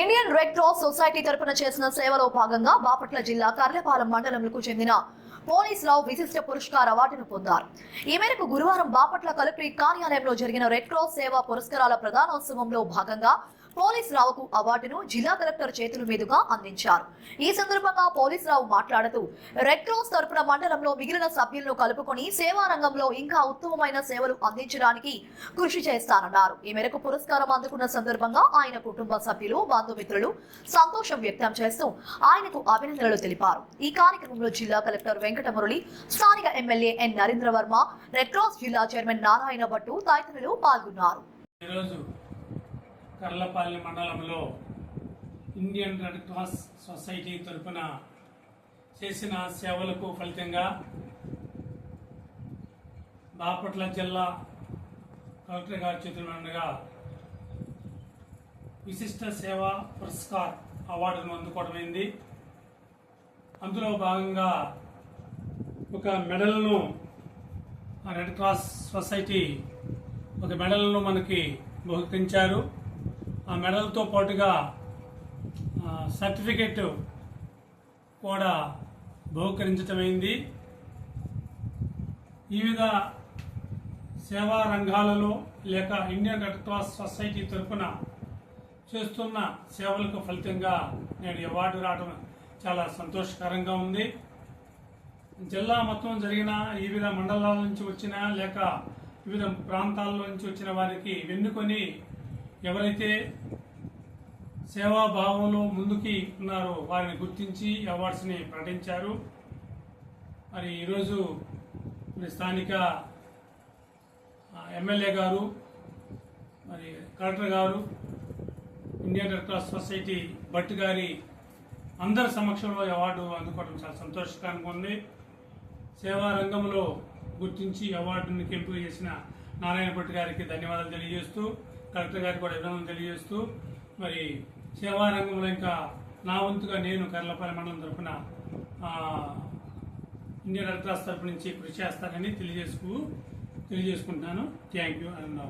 Indian red cross society తరపున చేసిన సేవలో భాగంగా బాపట్ల జిల్లా కర్లపాలెం మండలంకు చెందిన పోలీసులో విశిష్ట పురస్కార్ అవార్డును పొందారు. ఈ మేరకు గురువారం బాపట్ల కలెక్టరేట్ కార్యాలయంలో జరిగిన రెడ్ క్రాస్ సేవా పురస్కారాల ప్రధానోత్సవంలో భాగంగా పోలీస్ రావుకు అవార్డును జిల్లా కలెక్టర్ చేతుల మీదుగా అందించారు. ఈ సందర్భంగా పోలీస్ రావు మాట్లాడుతూ రెడ్ క్రాస్ తరపున మండలంలో మిగిలిన సభ్యులను కలుపుకొని సేవా రంగంలో ఇంకా ఉత్తమమైన సేవలు అందించడానికి కృషి చేస్తానన్నారు. ఈ మేరకు పురస్కారం అందుకున్న సందర్భంగా ఆయన కుటుంబ సభ్యులు బంధుమిత్రులు సంతోషం వ్యక్తం చేస్తూ ఆయనకు అభినందనలు తెలిపారు. ఈ కార్యక్రమంలో జిల్లా కలెక్టర్ వెంకటమురళి స్థానిక MLA N. Narendra Varma red cross జిల్లా చైర్మన్ నారాయణ భట్టు తదితరులు పాల్గొన్నారు. ఈరోజు కర్లపల్లి మండలంలో ఇండియన్ రెడ్ క్రాస్ సొసైటీ తరఫున చేసిన సేవలకు ఫలితంగా బాపట్ల జిల్లా కలెక్టర్ గారి చేతుల విశిష్ట సేవా పురస్కార్ అవార్డును అందుకోవడమైంది అందులో భాగంగా ఒక మెడల్ను ఆ రెడ్ క్రాస్ సొసైటీ ఒక మెడల్ను మనకి బహుకరించారు. ఆ మెడల్తో పాటుగా సర్టిఫికెట్ కూడా బహుకరించటమైంది. వివిధ సేవా రంగాలలో లేక ఇండియన్ రెడ్ క్రాస్ సొసైటీ తరఫున చేస్తున్న సేవలకు ఫలితంగా నేను అవార్డు రావడం చాలా సంతోషకరంగా ఉంది. జిల్లా మొత్తం జరిగిన వివిధ మండలాల నుంచి వచ్చిన లేక వివిధ ప్రాంతాల నుంచి వచ్చిన వారికి వెన్నుకొని ఎవరైతే సేవాభావంలో ముందుకి ఉన్నారో వారిని గుర్తించి అవార్డ్స్ని ప్రకటించారు. మరి ఈరోజు మరి స్థానిక ఎమ్మెల్యే గారు మరి కలెక్టర్ గారు Indian red cross society Bhat గారి అందరి సమక్షంలో అవార్డు అందుకోవడం చాలా సంతోషకరంగా ఉంది. సేవా రంగంలో గుర్తించి అవార్డుని ఎంపిక చేసిన నారాయణ భట్ గారికి ధన్యవాదాలు తెలియజేస్తూ కలెక్టర్ గారికి కూడా అభినందనలు తెలియజేస్తూ మరి సేవారంగంలో ఇంకా నా వంతుగా నేను కర్లపల్లి మండలం తరఫున ఇండియన్ రెడ్ క్రాస్ తరఫు నుంచి కృషి చేస్తానని తెలియజేసుకు తెలియజేసుకుంటున్నాను. Thank you and